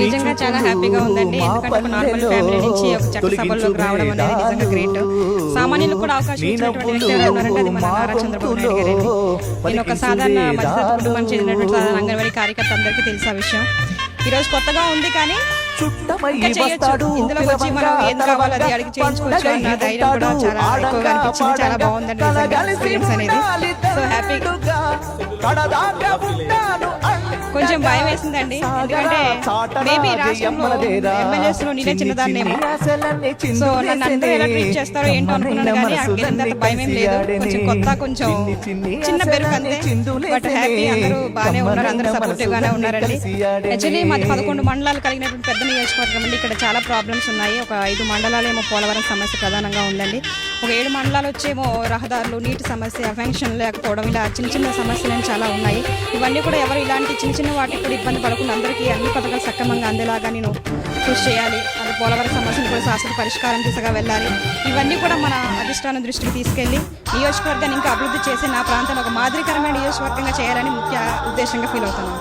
నిజంగా చాలా హ్యాపీగా ఉందండి. ఎందుకంటే ఒక నార్మల్ ఫ్యామిలీ నుంచి ఒక చట్టసభల్లోకి రావడం అనేది నిజంగా గ్రేట్. సామాన్యులకు కూడా అవకాశం ఇచ్చినటువంటి వ్యక్తి ఎవరు ఉన్నారంటే అది మన నారా చంద్రబాబు నాయుడు గారండి. నేను ఒక సాధారణ మధ్యతరగతి కుటుంబానికి చెందినటువంటి సాధారణ అంగన్వాడీ కార్యకర్త అందరికీ తెలిసిన విషయం? ఈ రోజు కొత్తగా ఉంది కానీ ఇందులోకి వచ్చి మనం ఏం కావాలో అది అడిగి చేయించుకోవచ్చు. అన్న ధైర్యం కూడా చాలా ఎక్కువగా అనిపించింది. చాలా బాగుందండి నిజంగా ఎక్స్పీరియన్స్ అనేది. సో హ్యాపీ కొంచెం భయం వేసిందండి. ఎందుకంటే మేబీ రాష్ట్రంలో ఎమ్మెల్యేస్లో నేనే చిన్నదాన్నేమో సో నన్ను అందరూ ఎలా ట్రీట్ చేస్తారో ఏంటో అనుకున్నాను కానీ అక్కడికి వెళ్ళిన తర్వాత భయం ఏం లేదు. కొంచెం కొత్త కొంచెం చిన్న బెరుకు అంతే. బట్ హ్యాపీ అందరూ బాగానే ఉన్నారు. అందరూ సపోర్టివ్ గానే ఉన్నారండి. యాక్చువల్లీ మాది పదకొండు మండలాలు కలిగినటువంటి పెద్ద నియోజకవర్గం అండి. ఇక్కడ చాలా ప్రాబ్లమ్స్ ఉన్నాయి. ఒక ఐదు మండలాలు ఏమో పోలవరం సమస్య ప్రధానంగా ఉందండి. ఒక ఏడు మండలాలు వచ్చేమో రహదారులు నీటి సమస్య ఫెన్షన్ లేకపోవడం ఇలా చిన్న చిన్న సమస్యలు చాలా ఉన్నాయి. ఇవన్నీ కూడా ఎవరు ఇలాంటి చిన్న చిన్న వాటికి కూడా ఇబ్బంది పడకుండా అందరికీ అన్ని పథకాలు సక్రమంగా అందేలాగా నేను కృషి చేయాలి. అది పోలవరం సమస్యను కూడా శాశ్వత పరిష్కారం దిశగా వెళ్ళాలి. ఇవన్నీ కూడా మన అధిష్టానం దృష్టికి తీసుకెళ్ళి నియోజకవర్గాన్ని ఇంకా అభివృద్ధి చేసి నా ప్రాంతం ఒక మాదిరికరమైన నియోజకవర్గంగా చేయాలని ముఖ్య ఉద్దేశంగా ఫీల్ అవుతున్నాను.